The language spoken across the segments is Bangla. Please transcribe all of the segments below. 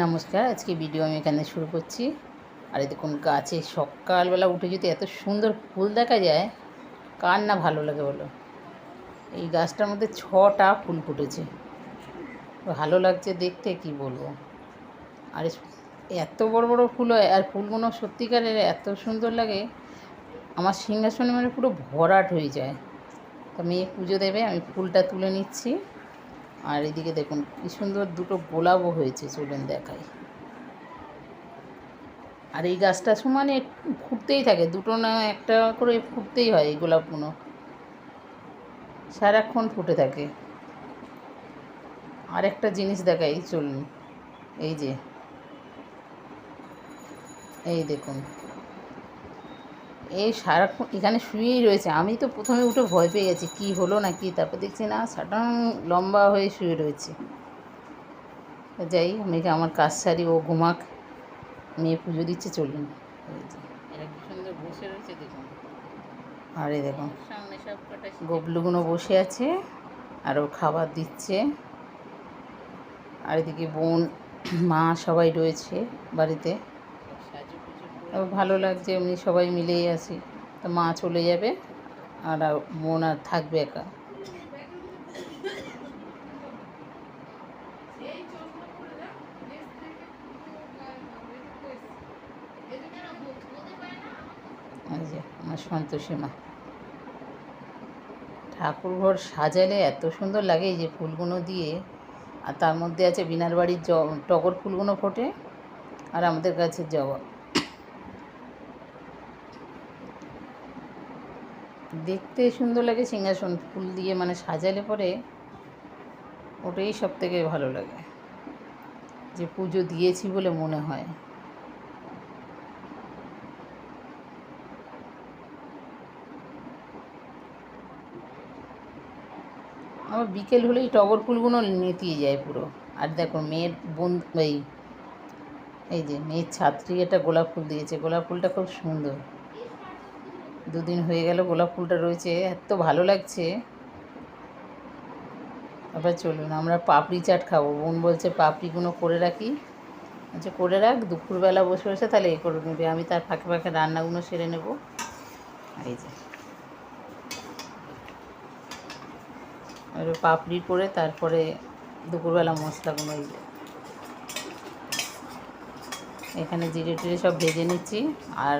নমস্কার, আজকে ভিডিও আমি এখানে শুরু করছি। আর দেখুন, গাছে সকালবেলা উঠে যদি এত সুন্দর ফুল দেখা যায়, কার না ভালো লাগে বলো? এই গাছটার মধ্যে ছটা ফুল ফুটেছে। ভালো লাগছে দেখতে, কি বলব? আর এত বড় বড় ফুল হয়, আর ফুলগুলো সত্যিকারের এত সুন্দর লাগে, আমার সিংহাসনে মানে পুরো ভরাট হয়ে যায়। তো মেয়ে পুজো দেবে, আমি ফুলটা তুলে নিচ্ছি। আর এদিকে দেখুন, কি সুন্দর দুটো গোলাপও হয়েছে চলুন দেখাই। আর এই গাছটা সমানে ফুটতেই থাকে, দুটো না একটা করে ফুটতেই হয় এই গোলাপগুলো সারাক্ষণ ফুটে থাকে। আর একটা জিনিস দেখাই, চলুন। এই যে, এই দেখুন। এই সারাক্ষণ এখানে শুয়েই রয়েছে। আমি তো প্রথমে উঠে ভয় পেয়ে গেছি কি হলো না কি তারপর দেখছি না সাটাং লম্বা হয়ে শুয়ে রয়েছে। যাই আমি আমার কাজ সারি ও ঘুমাক। মেয়ে পুজো দিচ্ছে চলুন। এরা কি সুন্দর বসে রয়েছে দেখুন। আর দেখুন কটা বসে আছে আর ও খাবার দিচ্ছে। আর এদিকে বোন মা সবাই রয়েছে বাড়িতে। ভালো লাগছে, এমনি সবাই মিলেই আছি। তো মা চলে যাবে, আর বোন আর থাকবে একা। আমার সন্তোষী মা। ঠাকুর ঘর সাজালে এত সুন্দর লাগে যে ফুলগুলো দিয়ে। আর তার মধ্যে আছে বিনার বাড়ির জ, টগর ফুলগুলো ফোটে, আর আমাদের গাছের জবা। দেখতে সুন্দর লাগে, সিংহাসন ফুল দিয়ে মানে সাজালে পরে ওটাই সব থেকে ভালো লাগে। যে পুজো দিয়েছি বলে মনে হয়। আমার বিকেল হলেই টগর ফুলগুলো নেতিয়ে যায় পুরো। আর দেখো মেয়ের বোন এই এই যে মেয়ের ছাত্রী একটা গোলাপ ফুল দিয়েছে। গোলাপ ফুলটা খুব সুন্দর। দুদিন হয়ে গেল গোলাপ ফুলটা রয়েছে, এত ভালো লাগছে। আবার চলুন, আমরা পাপড়ি চাট খাব। বোন বলছে, পাপড়িগুলো করে রাখি। আচ্ছা করে রাখ, দুপুরবেলা বসে বসে তাহলে এ করে নেবে, আমি তার ফাঁকে ফাঁকে রান্নাগুলো সেরে নেব। এই যে। পাপড়ি করে তারপরে দুপুরবেলা মশলাগুলো এই এখানে জিরে টিরে সব ভেজে নিচ্ছি, আর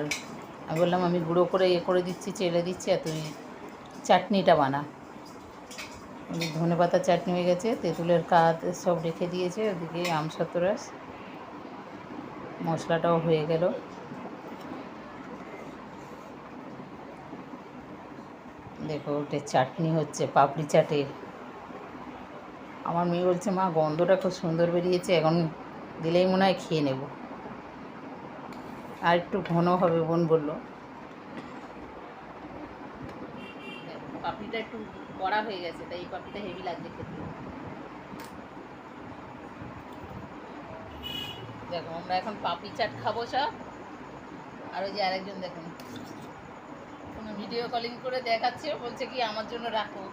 আমি বললাম, আমি গুঁড়ো করে এ করে দিচ্ছি চেলে দিচ্ছি আর তুই চাটনিটা বানা। ধনে পাতার চাটনি হয়ে গেছে, তেঁতুলের কাত সব রেখে দিয়েছে, ওদিকে আমসত্ব রস, মশলাটাও হয়ে গেল। দেখো ওটা চাটনি হচ্ছে, পাপড়ি চাটের আমার মেয়ে বলছে, মা, গন্ধটা খুব সুন্দর বেরিয়েছে, এখন দিলেই মনে হয় খেয়ে নেব। আর একটু ঘন হবে বোন বলল। পাপড়িটা একটু কড়া হয়ে গেছে, তাই এই পাপড়িটা হেভি লাগছে খেতে। দেখো, আমরা এখন পাপড়ি চাট খাব সব আর ওই যে আরেকজন দেখুন। কোনো ভিডিও কলিং করে দেখাচ্ছে বলছে কি, আমার জন্য রাখো।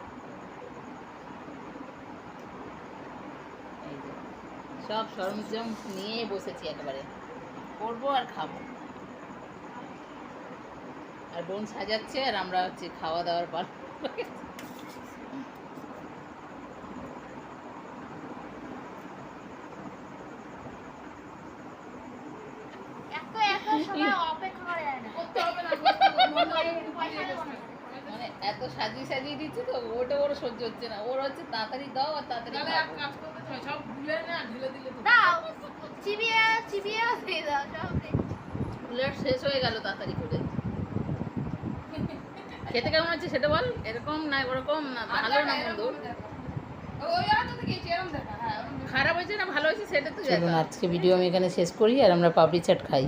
সব সরঞ্জাম নিয়ে বসেছি একেবারে। করব আর খাব। আর বোন সাজাচ্ছে আর আমরা হচ্ছে খাওয়া দাওয়ার না। মানে এত সাজিয়ে সাজিয়ে দিচ্ছি তো ওটা ওর সহ্য হচ্ছে না। ওর হচ্ছে তাড়াতাড়ি দাও আর তাড়াতাড়ি খাব। দাও চিবিয়ে চিবিয়ে দিয়ে দাও সব ফুলের শেষ হয়ে গেল তাড়াতাড়ি করে। খেতে কেমন হচ্ছে সেটা বল? এরকম না ওরকম না ভালো না মন্দ খারাপ হয়েছে না ভালো হয়েছে সেটা তো চলুন আজকে ভিডিও আমি এখানে শেষ করি আর আমরা পাপড়ি চাট খাই।